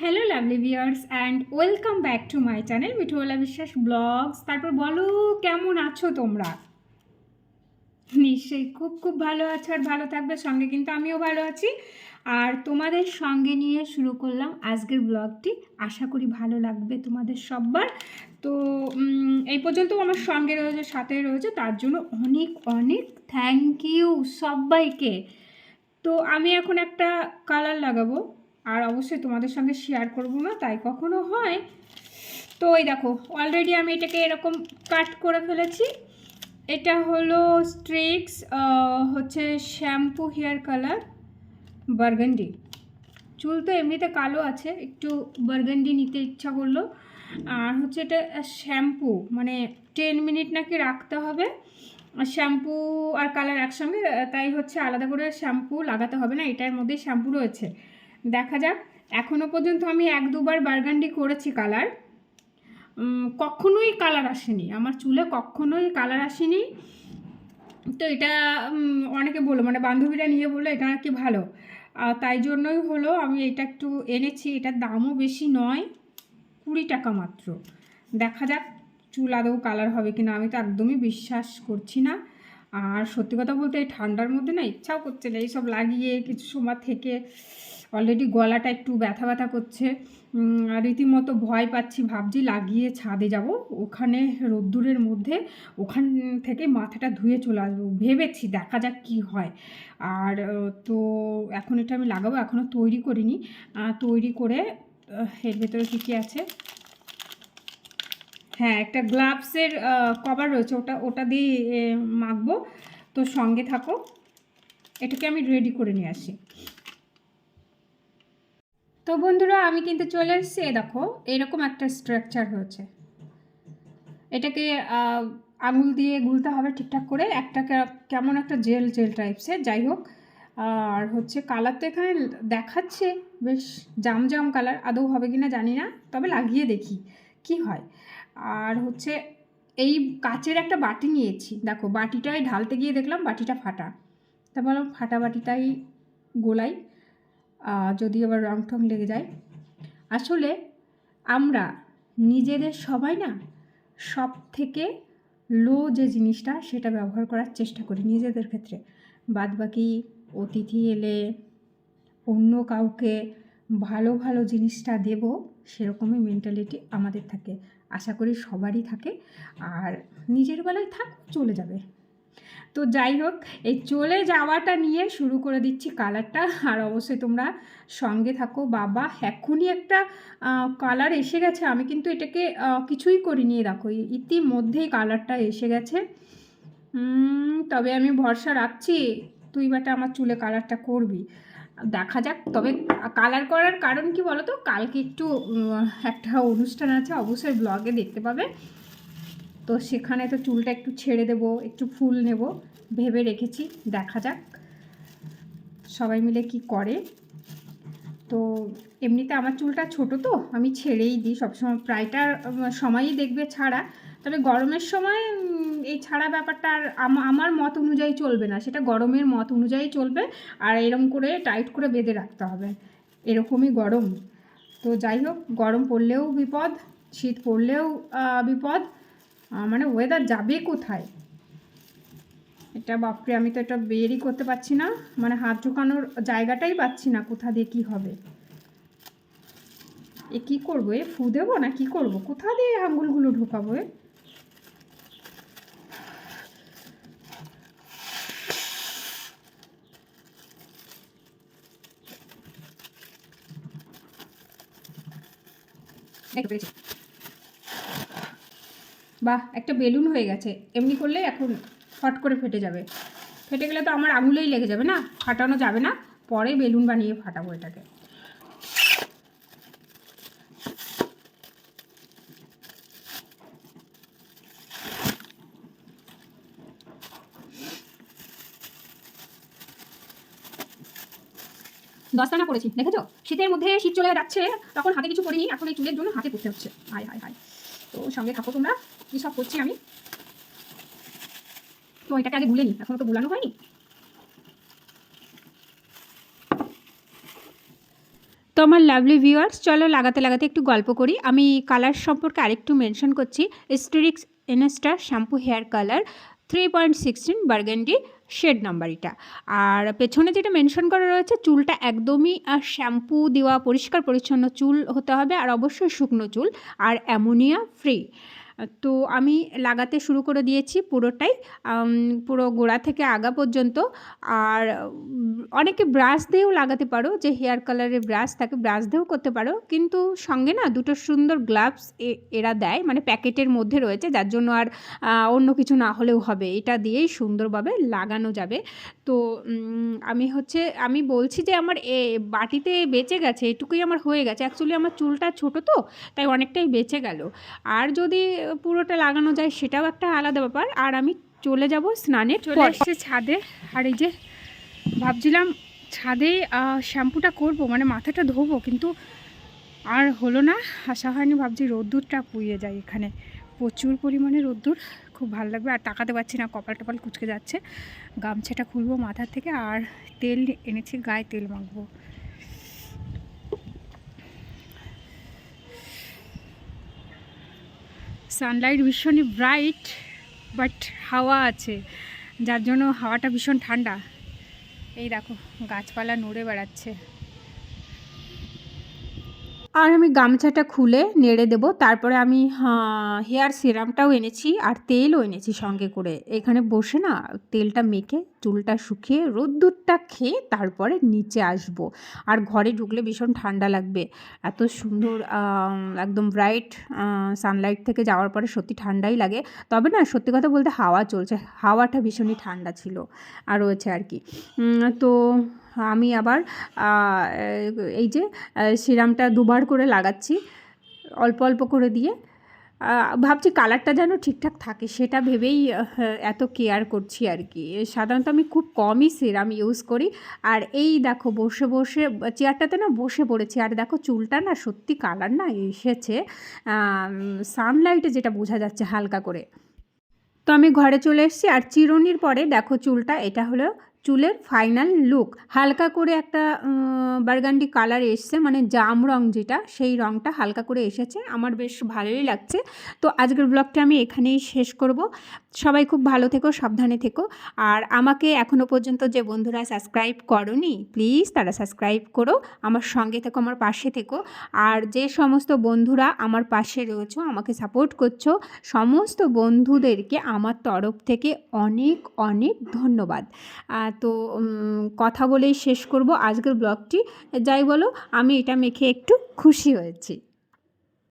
Hello lovely viewers and welcome back to my channel Mithuwala Biswas blogs তারপর বলো, কেমন আছো তোমরা? নিশ্চয়ই খুব খুব ভালো আছো আর ভালো থাকবে, সঙ্গে কিন্তু আমিও ভালো আছি। আর তোমাদের সঙ্গে নিয়ে শুরু করলাম আজকের ব্লগটি আশা করি ভালো লাগবে তোমাদের সব্বার। তো এই পর্যন্ত আমার সঙ্গে রয়েছে, সাথে রয়েছে, তার জন্য অনেক অনেক থ্যাংক ইউ সবাইকে তো আমি এখন একটা কালার লাগাবো। আর অবশ্যই তোমাদের সঙ্গে শেয়ার করব না, তাই কখনো হয়। তো এই দেখো অলরেডি আমি এটাকে এরকম কাট করে ফেলেছি। এটা হলো স্ট্রিক্স হচ্ছে শ্যাম্পু হেয়ার কালার বার্গেন্ডি চুল তো এমনিতে কালো আছে, একটু বার্গেন্ডি নিতে ইচ্ছা করল। আর হচ্ছে এটা শ্যাম্পু মানে টেন মিনিট নাকি রাখতে হবে। শ্যাম্পু আর কালার একসঙ্গে, তাই হচ্ছে আলাদা করে শ্যাম্পু লাগাতে হবে না, এটার মধ্যেই শ্যাম্পু রয়েছে। দেখা যাক। এখনও পর্যন্ত আমি এক দুবার বার্গান্ডি করেছি কালার। কখনোই কালার আসেনি। আমার চুলে কখনোই কালার আসেনি। তো এটা অনেকে বলল মানে বান্ধবীরা নিয়ে বলল, এটা নাকি ভালো। তাই জন্যই হলো আমি এটা একটু এনেছি। এটার দামও বেশি নয়, কুড়ি টাকা মাত্র। দেখা যাক চুল আদৌ কালার হবে কিনা। আমি তো একদমই বিশ্বাস করছি না। আর সত্যি কথা বলতে এই ঠান্ডার মধ্যে না ইচ্ছাও করছে না। এইসব লাগিয়ে কিছু সময় থেকে অলরেডি গলাটা একটু ব্যথা ব্যথা করছে। আর রীতিমতো ভয় পাচ্ছি, ভাবছি লাগিয়ে ছাদে যাব। ওখানে রোদ্দুরের মধ্যে ওখান থেকে মাথাটা ধুয়ে চলে আসব। ভেবেছি দেখা যাক কি হয়। আর তো এখন এটা আমি লাগাবো এখনও তৈরি করিনি। তৈরি করে এর ভেতরে কী কী আছে? হ্যাঁ একটা গ্লাভসের কভার রয়েছে। ওটা ওটা দিয়ে মাখবো। তো সঙ্গে থাকো। এটাকে আমি রেডি করে নিয়ে আসি। তো বন্ধুরা, আমি কিন্তু চলে এসেছি। দেখো, এরকম একটা স্ট্রাকচার হয়েছে। এটাকে আঙুল দিয়ে গুলতে হবে ঠিকঠাক করে। একটা কেমন একটা জেল জেল টাইপসের যাই হোক, আর হচ্ছে কালার তো এখানে দেখাচ্ছে, বেশ জাম জাম কালার আদৌ হবে কি না জানি না, তবে লাগিয়ে দেখি কি হয়। আর হচ্ছে, এই কাচের একটা বাটি নিয়েছি। দেখো বাটিটাই ঢালতে গিয়ে দেখলাম বাটিটা ফাটা। তা বললাম ফাটা বাটিটাই গোলাই। যদি আবার রং টং লেগে যায়। আসলে আমরা নিজেদের সবাই না সব থেকে লো যে জিনিসটা সেটা ব্যবহার করার চেষ্টা করি নিজেদের ক্ষেত্রে। বাদ বাকি অতিথি এলে অন্য কাউকে ভালো ভালো জিনিসটা দেব সেরকমই মেন্টালিটি আমাদের থাকে। আশা করি সবারই থাকে। আর নিজের বেলায় থাক, চলে যাবে। তো যাই হোক, এই চলে যাওয়াটা নিয়ে শুরু করে দিচ্ছি কালারটা আর অবশ্যই তোমরা সঙ্গে থাকো। বাবা, এখনই একটা কালার এসে গেছে। আমি কিন্তু এটাকে কিছুই করিনি। দেখো ইতিমধ্যেই কালারটা এসে গেছে। তবে আমি ভরসা রাখছি, তুই বাটা আমার চুলে কালারটা করবি। দেখা যাক, তবে কালার করার কারণ কি বলো তো কালকে একটু একটা অনুষ্ঠান আছে, অবশ্যই ব্লগে দেখতে পাবে। তো সেখানে তো চুলটা একটু ছেড়ে দেবো, একটু ফুল নেব, ভেবে রেখেছি, দেখা যাক। সবাই মিলে কি করে। তো এমনিতে আমার চুলটা ছোট তো, আমি ছেড়েই দিই, সবসময় প্রায়টা সময়ই দেখবে ছাড়া। তবে গরমের সময় এই ছাড়া ব্যাপারটা আর আম- আমার মত অনুযায়ী চলবে না, সেটা গরমের মত অনুযায়ী চলবে, আর এরকম করে টাইট করে বেঁধে রাখতে হবে। এরকমই গরম। তো যাই হোক, গরম পড়লেও বিপদ, শীত পড়লেও বিপদ। মানে ওয়েদার যাবে কোথায়? এটা বাপরে, আমি তো এটা বেরই করতে পারছি না। মানে হাত ঢোকানোর জায়গাটাই পাচ্ছি না, কোথা দিয়ে কী হবে? এ কী করব? এ ফু দেবো না কী করব? কোথা দিয়ে আঙ্গুলগুলো ঢোকাবো এ? বাহ, একটা বেলুন হয়ে গেছে। এমনি করলে এখন ফট করে ফেটে যাবে। ফেটে গেলে তো আমার আঙুলেই লেগে যাবে না? ফাটানো যাবে না? পরে বেলুন বানিয়ে ফাটাবো এটাকে। দশটানা করেছি, দেখেছ? শীতের মধ্যে শীত চলে যাচ্ছে, তখন হাতে কিছু করিনি এখন এই চুলের জন্য হাতে করতে হচ্ছে। হাই হাই হাই তো সঙ্গে থাকো তোমরা। কী সব করছি আমি? তো এটাকে আগে গুলে এখনও তো গুলানো হয়নি? তো আমার লাভলি ভিউয়ার্স চলো লাগাতে লাগাতে একটু গল্প করি। আমি কালার সম্পর্কে আরেকটু মেনশন করছি। Streax Insta shampoo hair colour three point sixteen burgundy shade number এটা। আর পেছনে যেটা মেনশন করা রয়েছে, চুলটা একদমই শ্যাম্পু দেওয়া পরিষ্কার পরিচ্ছন্ন চুল হতে হবে, আর অবশ্যই শুকনো চুল, আর অ্যামোনিয়া ফ্রি তো আমি লাগাতে শুরু করে দিয়েছি পুরোটাই পুরো গোড়া থেকে আগা পর্যন্ত। আর অনেকে ব্রাশ দিয়েও লাগাতে পারো, যে হেয়ার কালারের ব্রাশ থাকে ব্রাশ দিয়েও করতে পারো। কিন্তু সঙ্গে না দুটো সুন্দর গ্লাভস এরা দেয় মানে প্যাকেটের মধ্যে রয়েছে, যার জন্য আর অন্য কিছু না হলেও হবে। এটা দিয়েই সুন্দরভাবে লাগানো যাবে। তো আমি হচ্ছে, আমি বলছি যে আমার এ, বাটিতে বেঁচে গেছে, এটুকুই আমার হয়ে গেছে। অ্যাকচুয়ালি আমার চুলটা ছোট তো, তাই অনেকটাই বেঁচে গেল। আর যদি পুরোটা লাগানো যায় সেটাও একটা আলাদা ব্যাপার। আর আমি চলে যাব স্নানের চলে এসছে ছাদে। আর এই যে ভাবছিলাম ছাদে শ্যাম্পুটা করব মানে মাথাটা ধোবো কিন্তু আর হলো না। আসা হয়নি ভাবছি রোদ্দুরটা পুড়িয়ে যায় এখানে। প্রচুর পরিমাণে রোদ্দুর খুব ভালো লাগবে। আর তাকাতে পারছি না কপাল টপাল কুচকে যাচ্ছে। গামছাটা খুলবো মাথার থেকে আর তেল এনেছি গায়ে তেল মাখবো। সানলাইট ভীষণই ব্রাইট, বাট হাওয়া আছে। যার জন্য হাওয়াটা ভীষণ ঠান্ডা। এই দেখো, গাছপালা নড়ে বেড়াচ্ছে। আর আমি গামছাটা খুলে নেড়ে দেবো। তারপরে আমি হেয়ার সিরামটাও এনেছি আর তেলও এনেছি সঙ্গে করে। এখানে বসে না, তেলটা মেখে চুলটা শুকিয়ে রোদ্দুরটা খেয়ে তারপরে নিচে আসব। আর ঘরে ঢুকলে ভীষণ ঠান্ডা লাগবে। এত সুন্দর একদম ব্রাইট সানলাইট থেকে যাওয়ার পরে সত্যি ঠান্ডাই লাগে। তবে না, সত্যি কথা বলতে হাওয়া চলছে। হাওয়াটা ভীষণই ঠান্ডা ছিল। আর রয়েছে আর কি। তো আমি আবার এই যে সিরামটা দুবার করে লাগাচ্ছি। অল্প অল্প করে দিয়ে। ভাবছি কালারটা যেন ঠিকঠাক থাকে, সেটা ভেবেই এত কেয়ার করছি আর কি। সাধারণত আমি খুব কমই সিরাম ইউজ করি। আর এই দেখো, বসে বসে চেয়ারটাতে না বসে পড়েছি। আর দেখো, চুলটা না সত্যি কালার না এসেছে। সানলাইটে যেটা বোঝা যাচ্ছে হালকা করে। তো আমি ঘরে চলে এসেছি। আর চিরুনির পরে দেখো চুলটা, এটা হলো চুলের ফাইনাল লুক হালকা করে একটা বার্গান্ডি কালার এসছে মানে জাম রং যেটা সেই রংটা হালকা করে এসেছে। আমার বেশ ভালোই লাগছে। তো আজকের ব্লগটা আমি এখানেই শেষ করব। সবাই খুব ভালো থেকো সাবধানে থেকো। আর আমাকে এখনও পর্যন্ত যে বন্ধুরা সাবস্ক্রাইব করনি প্লিজ তারা সাবস্ক্রাইব করো। আমার সঙ্গে থেকো আমার পাশে থেকো। আর যে সমস্ত বন্ধুরা আমার পাশে রয়েছো আমাকে সাপোর্ট করছ সমস্ত বন্ধুদেরকে আমার তরফ থেকে অনেক অনেক ধন্যবাদ। আহ, তো কথা বলেই শেষ করব। আজকের ব্লগটি, যাই বলো, আমি এটা মেখে একটু খুশি হয়েছি।